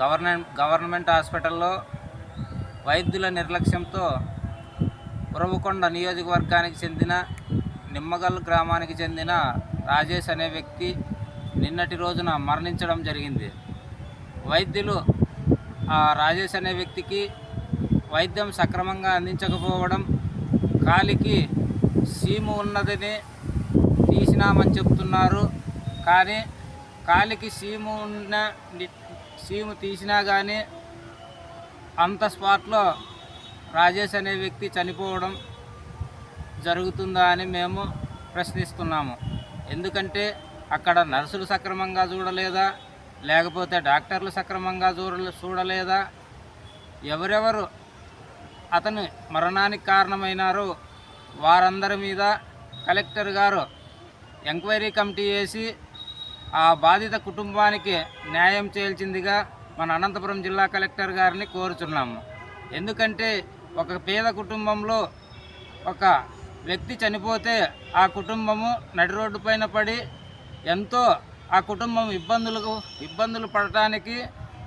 Government government హాస్పిటల్లో వైద్యుల నిర్లక్ష్యంతో ఉరవకొండ నియోజకవర్గానికి చెందిన నిమ్మగల్ గ్రామానికి చెందిన రాజేష్ అనే వ్యక్తి నిన్నటి రోజున మరణించడం జరిగింది. వైద్యులు ఆ రాజేష్ అనే వ్యక్తికి వైద్యం సక్రమంగా అందించకపోవడం కాలికి సీము ఉన్నదని తీసినామని చెప్తున్నారు. కానీ కాలికి సీము ఉన్న సీమ్ తీసినా కానీ అంత స్పాట్లో రాజేష్ అనే వ్యక్తి చనిపోవడం జరుగుతుందా అని మేము ప్రశ్నిస్తున్నాము. ఎందుకంటే అక్కడ నర్సులు సక్రమంగా చూడలేదా? లేకపోతే డాక్టర్లు సక్రమంగా చూడ చూడలేదా? ఎవరెవరు అతను మరణానికి కారణమైనారో వారందరి మీద కలెక్టర్ గారు ఎంక్వైరీ కమిటీ వేసి ఆ బాధిత కుటుంబానికి న్యాయం చేయాల్సిందిగా మన అనంతపురం జిల్లా కలెక్టర్ గారిని కోరుచున్నాము. ఎందుకంటే ఒక పేద కుటుంబంలో ఒక వ్యక్తి చనిపోతే ఆ కుటుంబము నడి రోడ్డు పైన పడి ఎంతో ఆ కుటుంబం ఇబ్బందులకు ఇబ్బందులు పడటానికి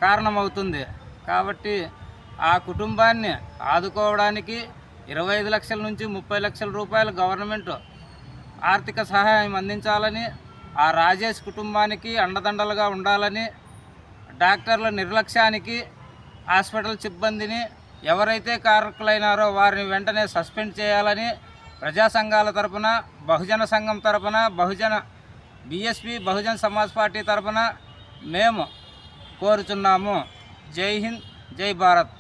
కారణమవుతుంది. కాబట్టి ఆ కుటుంబాన్ని ఆదుకోవడానికి ఇరవై ఐదు లక్షల నుంచి ముప్పై లక్షల రూపాయలు గవర్నమెంట్ ఆర్థిక సహాయం అందించాలని ఆ రాజేష్ కుటుంబానికి అండదండలుగా ఉండాలని డాక్టర్ల నిర్లక్ష్యానికి హాస్పిటల్ సిబ్బందిని ఎవరైతే కారకులైనారో వారిని వెంటనే సస్పెండ్ చేయాలని ప్రజా సంఘాల తరపున బహుజన సంఘం తరపున బహుజన బీఎస్పీ బహుజన్ సమాజ్ పార్టీ తరపున మేము కోరుచున్నాము. జై హింద్ జై భారత్.